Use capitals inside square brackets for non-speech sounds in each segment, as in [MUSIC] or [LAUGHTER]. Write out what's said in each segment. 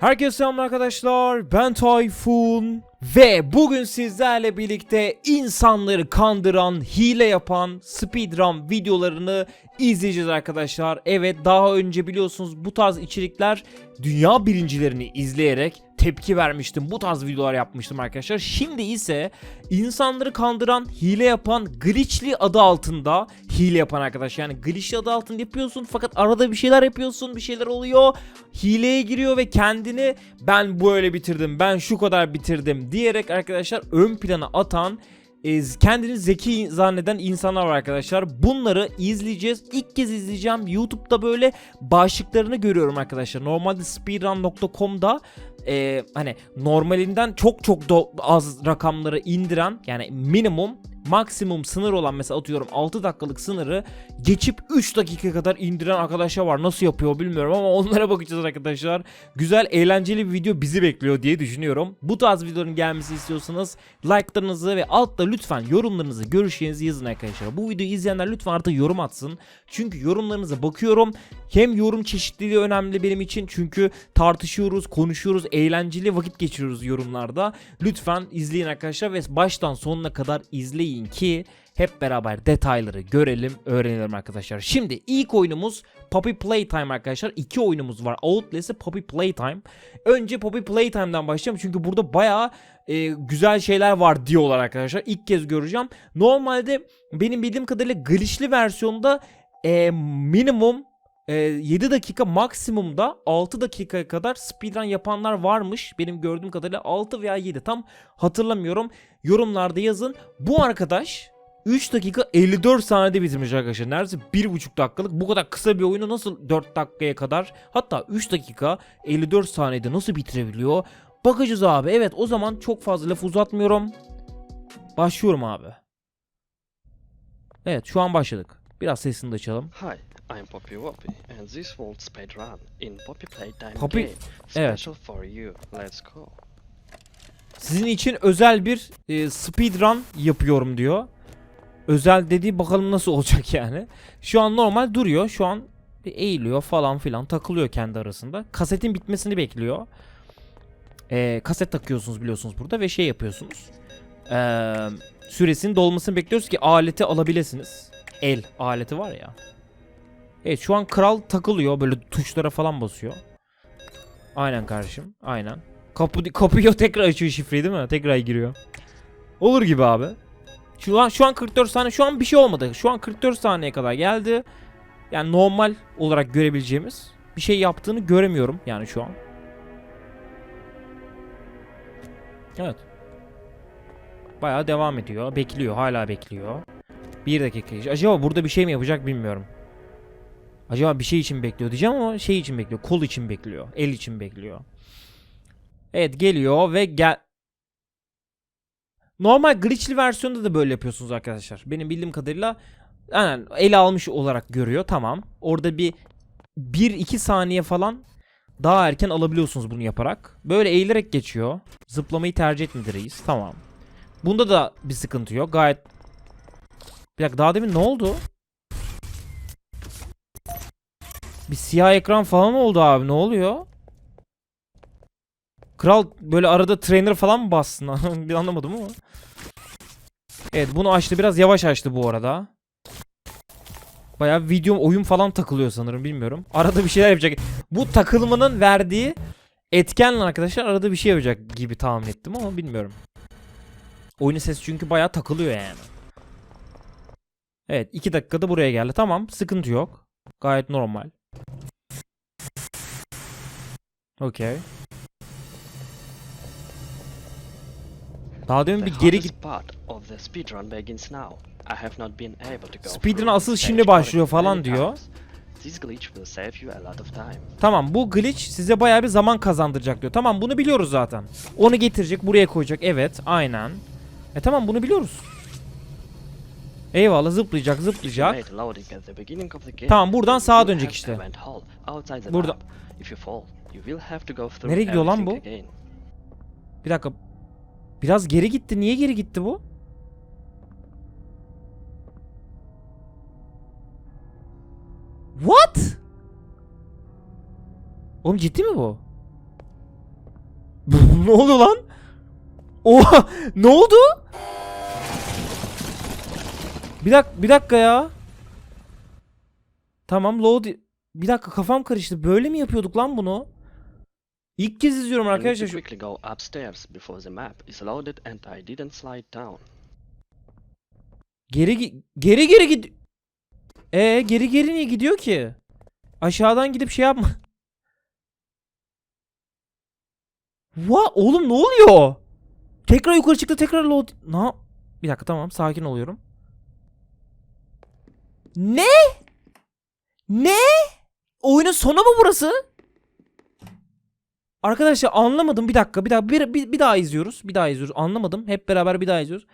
Herkese selam arkadaşlar. Ben Tayfun ve bugün sizlerle birlikte insanları kandıran, hile yapan speedrun videolarını izleyeceğiz arkadaşlar. Evet daha önce biliyorsunuz bu tarz içerikler dünya birincilerini izleyerek tepki vermiştim. Bu tarz videolar yapmıştım arkadaşlar. Şimdi ise insanları kandıran, hile yapan, glitchli adı altında hile yapan arkadaş. Yani glitchli adı altında yapıyorsun fakat arada bir şeyler yapıyorsun, bir şeyler oluyor. Hileye giriyor ve kendini ben böyle bitirdim, ben şu kadar bitirdim diyerek arkadaşlar ön plana atan e, kendini zeki zanneden insanlar var arkadaşlar. Bunları izleyeceğiz. İlk kez izleyeceğim. YouTube'da böyle başlıklarını görüyorum arkadaşlar. Normalde speedrun.com'da e, hani normalinden çok çok do- az rakamları indiren yani minimum maksimum sınır olan mesela atıyorum 6 dakikalık sınırı geçip 3 dakika kadar indiren arkadaşlar var. Nasıl yapıyor bilmiyorum ama onlara bakacağız arkadaşlar. Güzel eğlenceli bir video bizi bekliyor diye düşünüyorum. Bu tarz videoların gelmesi istiyorsanız like'larınızı ve altta lütfen yorumlarınızı, görüşlerinizi yazın arkadaşlar. Bu videoyu izleyenler lütfen artık yorum atsın. Çünkü yorumlarınıza bakıyorum. Hem yorum çeşitliliği önemli benim için çünkü tartışıyoruz, konuşuyoruz, eğlenceli vakit geçiriyoruz yorumlarda. Lütfen izleyin arkadaşlar ve baştan sonuna kadar izleyin ki hep beraber detayları görelim, öğrenelim arkadaşlar. Şimdi ilk oyunumuz Poppy Playtime arkadaşlar. İki oyunumuz var. Outlast'ı Poppy Playtime. Önce Poppy Playtime'dan başlayacağım çünkü burada bayağı e, güzel şeyler var diyorlar arkadaşlar. İlk kez göreceğim. Normalde benim bildiğim kadarıyla glitchli versiyonda e, minimum e, 7 dakika maksimumda 6 dakikaya kadar speedrun yapanlar varmış. Benim gördüğüm kadarıyla 6 veya 7 tam hatırlamıyorum. Yorumlarda yazın. Bu arkadaş 3 dakika 54 saniyede bitirmiş arkadaşlar. Neredeyse 1,5 dakikalık. Bu kadar kısa bir oyunu nasıl 4 dakikaya kadar hatta 3 dakika 54 saniyede nasıl bitirebiliyor? Bakacağız abi. Evet o zaman çok fazla laf uzatmıyorum. Başlıyorum abi. Evet şu an başladık. Biraz sesini de açalım. Hi, I'm Poppy Woppy, and this World Speedrun in Poppy Playtime Poppy- game. evet. Special for you. Let's go. Sizin için özel bir e, speedrun yapıyorum diyor. Özel dediği bakalım nasıl [LAUGHS] olacak yani. Şu an normal duruyor. Şu an eğiliyor falan filan takılıyor kendi arasında. Kasetin bitmesini bekliyor. E, kaset takıyorsunuz biliyorsunuz burada ve şey yapıyorsunuz. E, süresinin dolmasını bekliyoruz ki aleti alabilirsiniz. El aleti var ya. Evet şu an kral takılıyor böyle tuşlara falan basıyor. Aynen kardeşim aynen. Kapı kapıyı tekrar açıyor şifreyi değil mi? Tekrar giriyor. Olur gibi abi. Şu an şu an 44 saniye şu an bir şey olmadı. Şu an 44 saniye kadar geldi. Yani normal olarak görebileceğimiz bir şey yaptığını göremiyorum yani şu an. Evet. Bayağı devam ediyor. Bekliyor. Hala bekliyor. Bir dakika. Acaba burada bir şey mi yapacak bilmiyorum. Acaba bir şey için bekliyor diyeceğim ama şey için bekliyor. Kol için bekliyor. El için bekliyor. Evet geliyor ve gel... Normal glitchli versiyonda da böyle yapıyorsunuz arkadaşlar. Benim bildiğim kadarıyla yani ele almış olarak görüyor. Tamam. Orada bir 1-2 saniye falan daha erken alabiliyorsunuz bunu yaparak. Böyle eğilerek geçiyor. Zıplamayı tercih etmedi reis. Tamam. Bunda da bir sıkıntı yok. Gayet... Bir dakika daha demin ne oldu? Bir siyah ekran falan oldu abi. Ne oluyor? Kral böyle arada trainer falan mı bassın? [LAUGHS] bir anlamadım ama. Evet bunu açtı. Biraz yavaş açtı bu arada. Bayağı video oyun falan takılıyor sanırım bilmiyorum. Arada bir şeyler yapacak. Bu takılmanın verdiği etkenle arkadaşlar arada bir şey yapacak gibi tahmin ettim ama bilmiyorum. Oyunun sesi çünkü bayağı takılıyor yani. Evet 2 dakikada buraya geldi. Tamam sıkıntı yok. Gayet normal. Okey. Daha demin bir geri git. part of the speedrun begins now. I have not been able to go Speedrun through asıl şimdi başlıyor falan diyor. This glitch will save you a lot of time. Tamam bu glitch size bayağı bir zaman kazandıracak diyor. Tamam bunu biliyoruz zaten. Onu getirecek buraya koyacak. Evet aynen. E tamam bunu biliyoruz. Eyvallah zıplayacak zıplayacak. Tamam, buradan sağa dönecek işte. Burada- Nereye gidiyor lan bu? Bir dakika. Biraz geri gitti. Niye geri gitti bu? What? Oğlum ciddi mi bu? [LAUGHS] ne oluyor lan? Oha ne oldu? Bir dakika bir dakika ya. Tamam load bir dakika kafam karıştı. Böyle mi yapıyorduk lan bunu? İlk kez izliyorum arkadaşlar. şu- quickly go upstairs before the map is loaded and I didn't slide down. Geri geri geri gid. E geri geri niye gidiyor ki? Aşağıdan gidip şey yapma. Va oğlum ne oluyor? Tekrar yukarı çıktı tekrar load. Ne? Bir dakika tamam sakin oluyorum. Ne? Ne? Oyunun sonu mu burası? Arkadaşlar anlamadım bir dakika bir daha bir, bir, bir daha izliyoruz bir daha izliyoruz anlamadım hep beraber bir daha izliyoruz.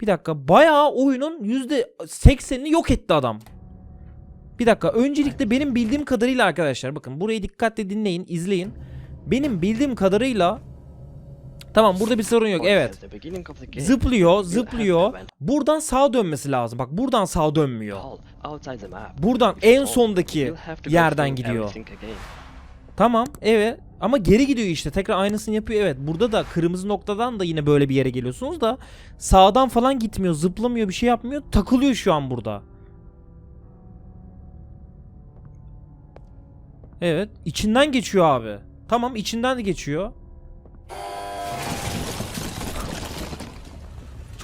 Bir dakika bayağı oyunun %80'ini yok etti adam. Bir dakika öncelikle benim bildiğim kadarıyla arkadaşlar bakın burayı dikkatle dinleyin izleyin. Benim bildiğim kadarıyla Tamam burada bir sorun yok evet. Zıplıyor zıplıyor. Buradan sağa dönmesi lazım. Bak buradan sağa dönmüyor. Buradan en So, sondaki yerden gidiyor. Tamam evet ama geri gidiyor işte tekrar aynısını yapıyor evet burada da kırmızı noktadan da yine böyle bir yere geliyorsunuz da sağdan falan gitmiyor zıplamıyor bir şey yapmıyor takılıyor şu an burada. Evet içinden geçiyor abi. Tamam içinden de geçiyor.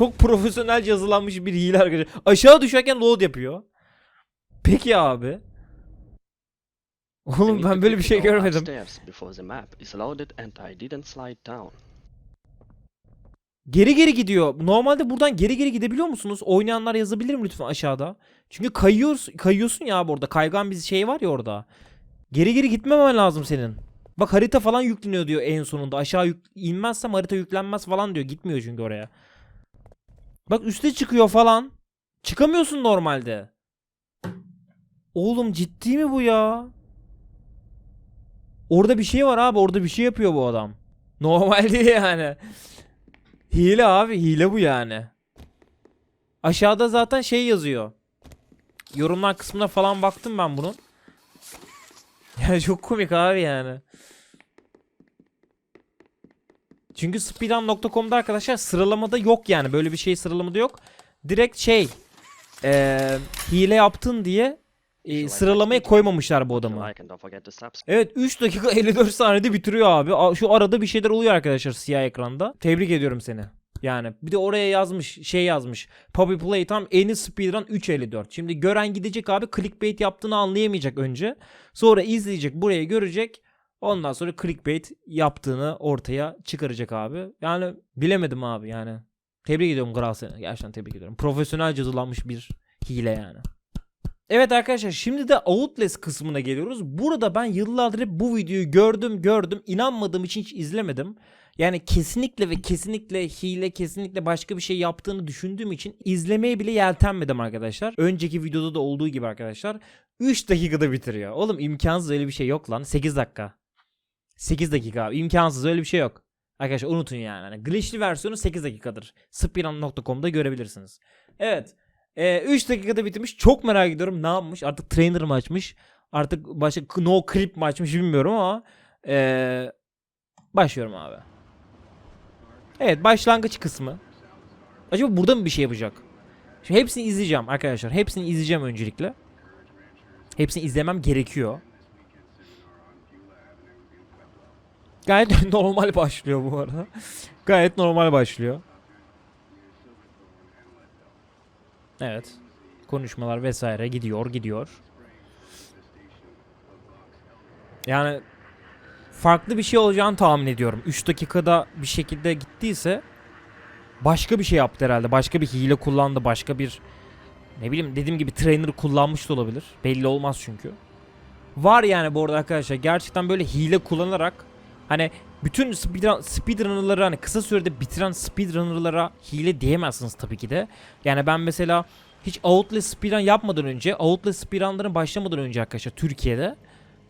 Çok profesyonel yazılanmış bir hile arkadaşlar. Aşağı düşerken load yapıyor. Peki abi. Oğlum ben böyle bir şey görmedim. Geri geri gidiyor. Normalde buradan geri geri gidebiliyor musunuz? Oynayanlar yazabilir mi lütfen aşağıda? Çünkü kayıyorsun, kayıyorsun ya abi orada. Kaygan bir şey var ya orada. Geri geri gitmemen lazım senin. Bak harita falan yükleniyor diyor en sonunda. Aşağı yük- inmezsem harita yüklenmez falan diyor. Gitmiyor çünkü oraya. Bak üste çıkıyor falan. Çıkamıyorsun normalde. Oğlum ciddi mi bu ya? Orada bir şey var abi. Orada bir şey yapıyor bu adam. [LAUGHS] Normal değil yani. Hile abi hile bu yani. Aşağıda zaten şey yazıyor. Yorumlar kısmına falan baktım ben bunun. [LAUGHS] Yani çok komik abi yani. Çünkü speedrun.com'da arkadaşlar sıralamada yok yani. Böyle bir şey sıralamada yok. Direkt şey eee, hile yaptın diye e, sıralamaya koymamışlar bu adamı. Evet 3 dakika [LAUGHS] 54 saniyede bitiriyor abi. Şu arada bir şeyler oluyor arkadaşlar siyah ekranda. Tebrik ediyorum seni. Yani bir de oraya yazmış şey yazmış. Poppy Playtime eni speedrun 3.54. Şimdi gören gidecek abi clickbait yaptığını anlayamayacak önce. Sonra izleyecek burayı görecek. Ondan sonra clickbait yaptığını ortaya çıkaracak abi. Yani bilemedim abi yani. Tebrik ediyorum Kral seni. Gerçekten tebrik ediyorum. Profesyonel yazılanmış bir hile yani. Evet arkadaşlar şimdi de Outlast kısmına geliyoruz. Burada ben yıllardır hep bu videoyu gördüm gördüm. inanmadığım için hiç izlemedim. Yani kesinlikle ve kesinlikle hile kesinlikle başka bir şey yaptığını düşündüğüm için izlemeye bile yeltenmedim arkadaşlar. Önceki videoda da olduğu gibi arkadaşlar. 3 dakikada bitiriyor. Oğlum imkansız öyle bir şey yok lan. 8 dakika. 8 dakika abi. imkansız öyle bir şey yok. Arkadaşlar unutun yani. Hani glitchli versiyonu 8 dakikadır. Speedrun.com'da görebilirsiniz. Evet. 3 dakikada bitirmiş. Çok merak ediyorum ne yapmış. Artık trainer mı açmış? Artık başka no clip mi açmış bilmiyorum ama ee, başlıyorum abi. Evet başlangıç kısmı. Acaba burada mı bir şey yapacak? Şimdi hepsini izleyeceğim arkadaşlar. Hepsini izleyeceğim öncelikle. Hepsini izlemem gerekiyor. Gayet [LAUGHS] normal başlıyor bu arada. Gayet normal başlıyor. Evet. Konuşmalar vesaire gidiyor gidiyor. Yani farklı bir şey olacağını tahmin ediyorum. 3 dakikada bir şekilde gittiyse başka bir şey yaptı herhalde. Başka bir hile kullandı. Başka bir ne bileyim dediğim gibi trainer kullanmış da olabilir. Belli olmaz çünkü. Var yani bu arada arkadaşlar gerçekten böyle hile kullanarak hani bütün speedrun, speedrunner'ları hani kısa sürede bitiren speedrunner'lara hile diyemezsiniz tabii ki de. Yani ben mesela hiç Outlast speedrun yapmadan önce, Outlast speedrun'ların başlamadan önce arkadaşlar Türkiye'de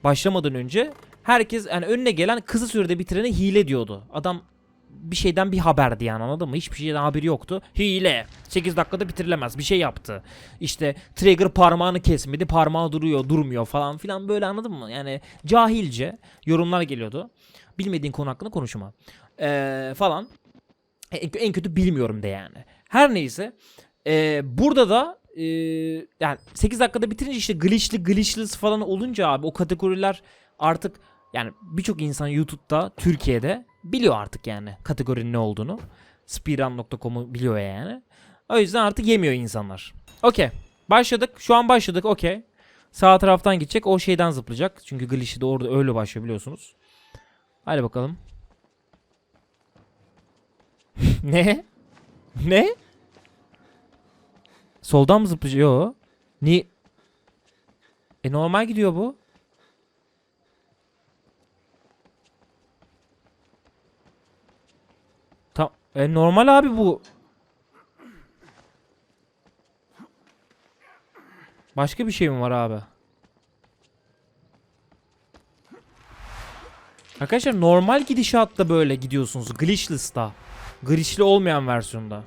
başlamadan önce herkes yani önüne gelen kısa sürede bitirene hile diyordu. Adam bir şeyden bir haberdi yani anladın mı? Hiçbir şeyden haberi yoktu. Hile. 8 dakikada bitirilemez. Bir şey yaptı. İşte trigger parmağını kesmedi. Parmağı duruyor, durmuyor falan filan böyle anladın mı? Yani cahilce yorumlar geliyordu. Bilmediğin konu hakkında konuşma. Ee, falan. En, en kötü bilmiyorum de yani. Her neyse. Ee, burada da ee, yani 8 dakikada bitirince işte glitchli glitchless falan olunca abi o kategoriler artık yani birçok insan YouTube'da Türkiye'de biliyor artık yani kategorinin ne olduğunu. Speedrun.com'u biliyor yani. O yüzden artık yemiyor insanlar. Okey. Başladık. Şu an başladık. Okey. Sağ taraftan gidecek. O şeyden zıplayacak. Çünkü glitch'i de orada öyle başlıyor biliyorsunuz. Hadi bakalım. [LAUGHS] ne? Ne? Soldan mı zıplayacak? Yo. Ni? E normal gidiyor bu. Tam e normal abi bu. Başka bir şey mi var abi? Arkadaşlar normal gidişatta böyle gidiyorsunuz. Glitchless'ta. Glitchli olmayan versiyonda.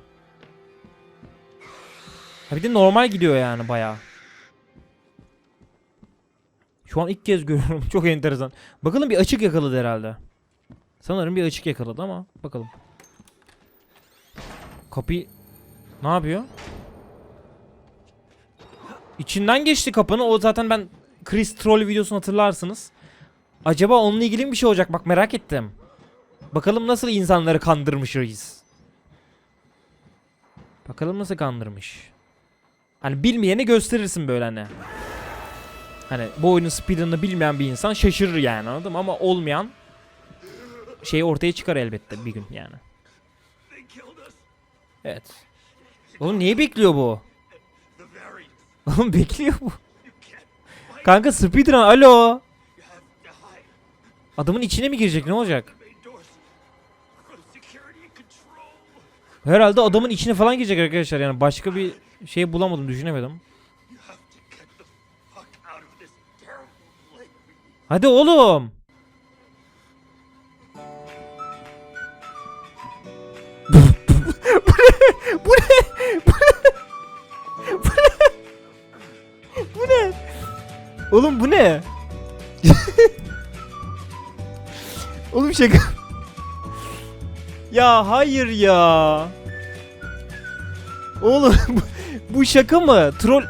Ha bir de normal gidiyor yani bayağı. Şu an ilk kez görüyorum. [LAUGHS] Çok enteresan. Bakalım bir açık yakaladı herhalde. Sanırım bir açık yakaladı ama bakalım. Kapıyı ne yapıyor? İçinden geçti kapının. O zaten ben Chris Troll videosunu hatırlarsınız. Acaba onunla ilgili bir şey olacak? Bak merak ettim. Bakalım nasıl insanları kandırmışız. Bakalım nasıl kandırmış. Hani bilmeyeni gösterirsin böyle hani. Hani bu oyunun speedrun'ını bilmeyen bir insan şaşırır yani anladın mı? Ama olmayan şey ortaya çıkar elbette bir gün yani. Evet. Oğlum niye bekliyor bu? Oğlum bekliyor bu. Kanka speedrun alo. Adamın içine mi girecek ne olacak? Herhalde adamın içine falan girecek arkadaşlar yani başka bir şey bulamadım düşünemedim. Hadi oğlum. bu ne? Bu ne? Bu ne? Bu ne? Bu ne? Oğlum bu ne? Oğlum şaka. ya hayır ya. Oğlum [LAUGHS] bu şaka mı? Troll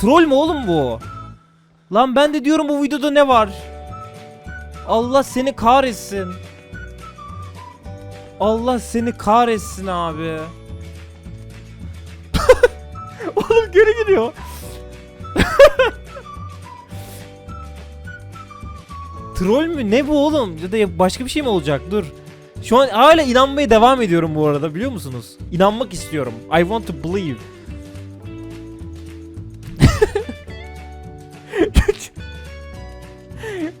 Troll mü oğlum bu? Lan ben de diyorum bu videoda ne var? Allah seni kahretsin. Allah seni kahretsin abi. [LAUGHS] oğlum geri gidiyor. Troll mü? Ne bu oğlum? Ya da başka bir şey mi olacak? Dur. Şu an hala inanmaya devam ediyorum bu arada biliyor musunuz? İnanmak istiyorum. I want to believe.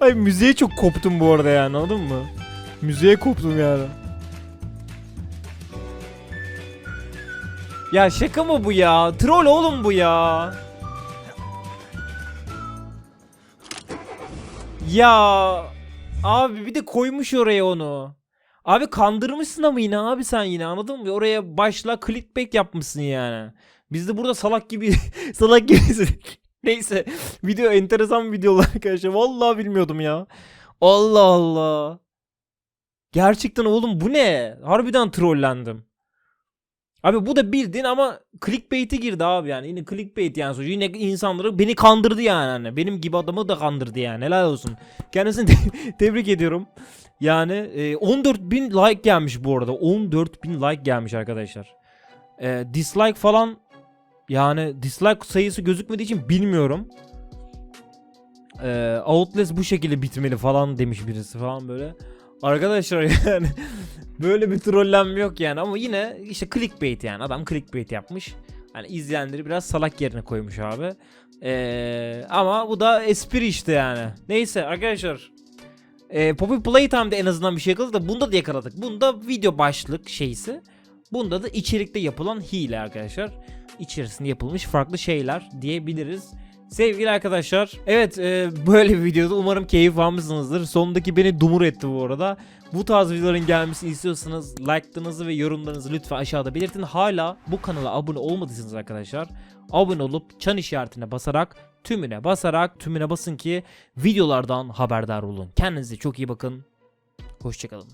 [LAUGHS] Ay müziğe çok koptum bu arada yani anladın mı? Müziğe koptum yani. Ya şaka mı bu ya? Troll oğlum bu ya. Ya abi bir de koymuş oraya onu. Abi kandırmışsın ama yine abi sen yine anladın mı? Oraya başla clickbait yapmışsın yani. Biz de burada salak gibi [LAUGHS] salak gibi [LAUGHS] Neyse video enteresan bir video arkadaşlar. Vallahi bilmiyordum ya. Allah Allah. Gerçekten oğlum bu ne? Harbiden trollendim. Abi bu da bildin ama clickbait'e girdi abi yani. Yine clickbait yani sonuçta. Yine insanları beni kandırdı yani. Hani. Benim gibi adamı da kandırdı yani. Helal olsun. Kendisini te- [LAUGHS] tebrik ediyorum. Yani e, 14 bin like gelmiş bu arada. 14 bin like gelmiş arkadaşlar. E, dislike falan yani dislike sayısı gözükmediği için bilmiyorum. E, Outlast bu şekilde bitmeli falan demiş birisi falan böyle. Arkadaşlar [LAUGHS] yani böyle bir trollenme yok yani ama yine işte clickbait yani adam clickbait yapmış. Hani izleyenleri biraz salak yerine koymuş abi. Ee, ama bu da espri işte yani. Neyse arkadaşlar. Ee, Poppy Playtime'da en azından bir şey yakaladık da bunda da yakaladık. Bunda video başlık şeysi. Bunda da içerikte yapılan hile arkadaşlar. İçerisinde yapılmış farklı şeyler diyebiliriz. Sevgili arkadaşlar, evet e, böyle bir videoda umarım keyif almışsınızdır. Sondaki beni dumur etti bu arada. Bu tarz videoların gelmesini istiyorsanız like'larınızı ve yorumlarınızı lütfen aşağıda belirtin. Hala bu kanala abone olmadıysanız arkadaşlar abone olup çan işaretine basarak tümüne basarak tümüne basın ki videolardan haberdar olun. Kendinize çok iyi bakın. Hoşçakalın.